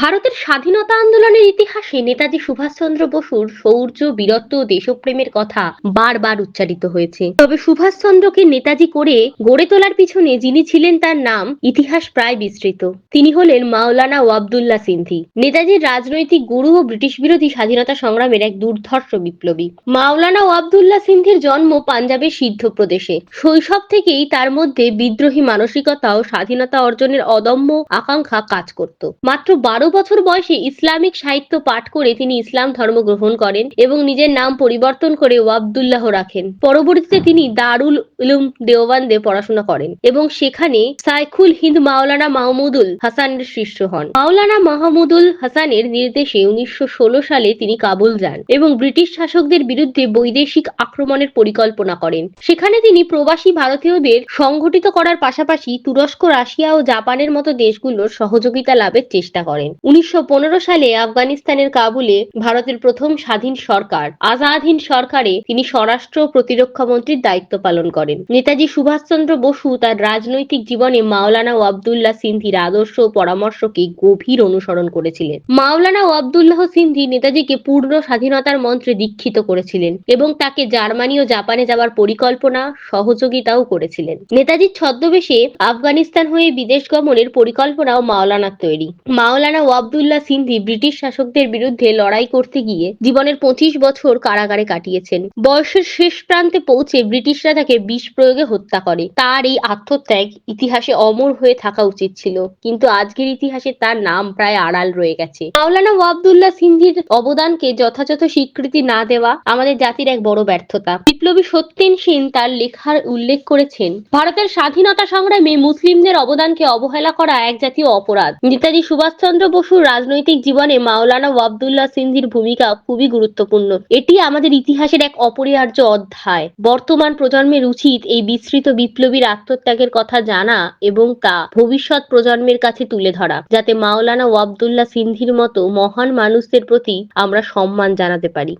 ভারতের স্বাধীনতা আন্দোলনের ইতিহাসে নেতাজি সুভাষচন্দ্র বসুর শৌর্য, বীরত্ব দেশপ্রেমের কথা বারবার উচ্চারিত হয়েছে। তবে সুভাষচন্দ্রকে নেতাজি করে গড়ে তোলার পিছনে যিনি ছিলেন তার নাম ইতিহাস প্রায় বিস্তৃত। তিনি হলেন মাওলানা ওয়াবদুল্লাহ সিন্ধি। নেতাজির রাজনৈতিক গুরু ও ব্রিটিশ বিরোধী স্বাধীনতা সংগ্রামের এক দুর্ধর্ষ বিপ্লবী। মাওলানা ওয়াবদুল্লাহ সিন্ধির জন্ম পাঞ্জাবের সিদ্ধ প্রদেশে। শৈশব থেকেই তার মধ্যে বিদ্রোহী মানসিকতা ও স্বাধীনতা অর্জনের অদম্য আকাঙ্ক্ষা কাজ করত। মাত্র বারো বছর বয়সে ইসলামিক সাহিত্য পাঠ করে তিনি ইসলাম ধর্ম গ্রহণ করেন এবং নিজের নাম পরিবর্তন করে ওয়াবদুল্লাহ রাখেন। পরবর্তীতে তিনি দারুল উলুম দেওবান্দে পড়াশোনা করেন এবং সেখানে সাইখুল হিন্দ মাওলানা মাহমুদুল হাসানের শিষ্য হন। মাওলানা মাহমুদুল হাসানের নির্দেশে উনিশশো ষোলো সালে তিনি কাবুল যান এবং ব্রিটিশ শাসকদের বিরুদ্ধে বৈদেশিক আক্রমণের পরিকল্পনা করেন। সেখানে তিনি প্রবাসী ভারতীয়দের সংগঠিত করার পাশাপাশি তুরস্ক, রাশিয়া ও জাপানের মতো দেশগুলোর সহযোগিতা লাভের চেষ্টা করেন। উনিশশো পনেরো সালে আফগানিস্তানের কাবুলে ভারতের প্রথম স্বাধীন সরকার। আজাদ হিন্দ সরকারে তিনি স্বরাষ্ট্র প্রতিরক্ষা মন্ত্রীর দায়িত্ব পালন করেন। নেতাজি সুভাষচন্দ্র বসু তার রাজনৈতিক জীবনে মাওলানা ও আবদুল্লাহ সিন্ধির আদর্শ ও পরামর্শকে গভীর অনুসরণ করেছিলেন। মাওলানা ও আবদুল্লাহ সিন্ধি নেতাজিকে পূর্ণ স্বাধীনতার মন্ত্রে দীক্ষিত করেছিলেন এবং তাকে জার্মানি ও জাপানে যাওয়ার পরিকল্পনা, সহযোগিতাও করেছিলেন। নেতাজির ছদ্মবেশে আফগানিস্তান হয়ে বিদেশ গমনের পরিকল্পনাও মাওলানার তৈরি। মাওলানা ওয়াবদুল্লাহ সিন্ধি ব্রিটিশ শাসকদের বিরুদ্ধে লড়াই করতে গিয়ে জীবনের পঁচিশ বছর কারাগারে কাটিয়েছেন। বয়সের শেষ প্রান্তে পৌঁছে ব্রিটিশরা তাকে বিষ প্রয়োগে হত্যা করে। তার এই আত্মত্যাগ ইতিহাসে অমর হয়ে থাকা উচিত ছিল, কিন্তু আজকের ইতিহাসে তার নাম প্রায় আড়াল রয়ে গেছে। মাওলানা ওয়াবদুল্লাহ সিন্ধির অবদানকে যথাযথ স্বীকৃতি না দেওয়া আমাদের জাতির এক বড় ব্যর্থতা। বিপ্লবী সত্যেন সেন তার লেখার উল্লেখ করেছেন, ভারতের স্বাধীনতা সংগ্রামে মুসলিমদের অবদানকে অবহেলা করা এক জাতীয় অপরাধ। নেতাজি সুভাষচন্দ্র বসুর রাজনৈতিক জীবনে মাওলানা ওয়াবদুল্লাহ সিন্ধির ভূমিকা খুবই গুরুত্বপূর্ণ। এটি আমাদের ইতিহাসের এক অপরিহার্য অধ্যায়। বর্তমান প্রজন্মের উচিত এই বিস্তৃত বিপ্লবীর আত্মত্যাগের কথা জানা এবং তা ভবিষ্যৎ প্রজন্মের কাছে তুলে ধরা, যাতে মাওলানা ওয়াবদুল্লাহ সিন্ধির মতো মহান মানুষদের প্রতি আমরা সম্মান জানাতে পারি।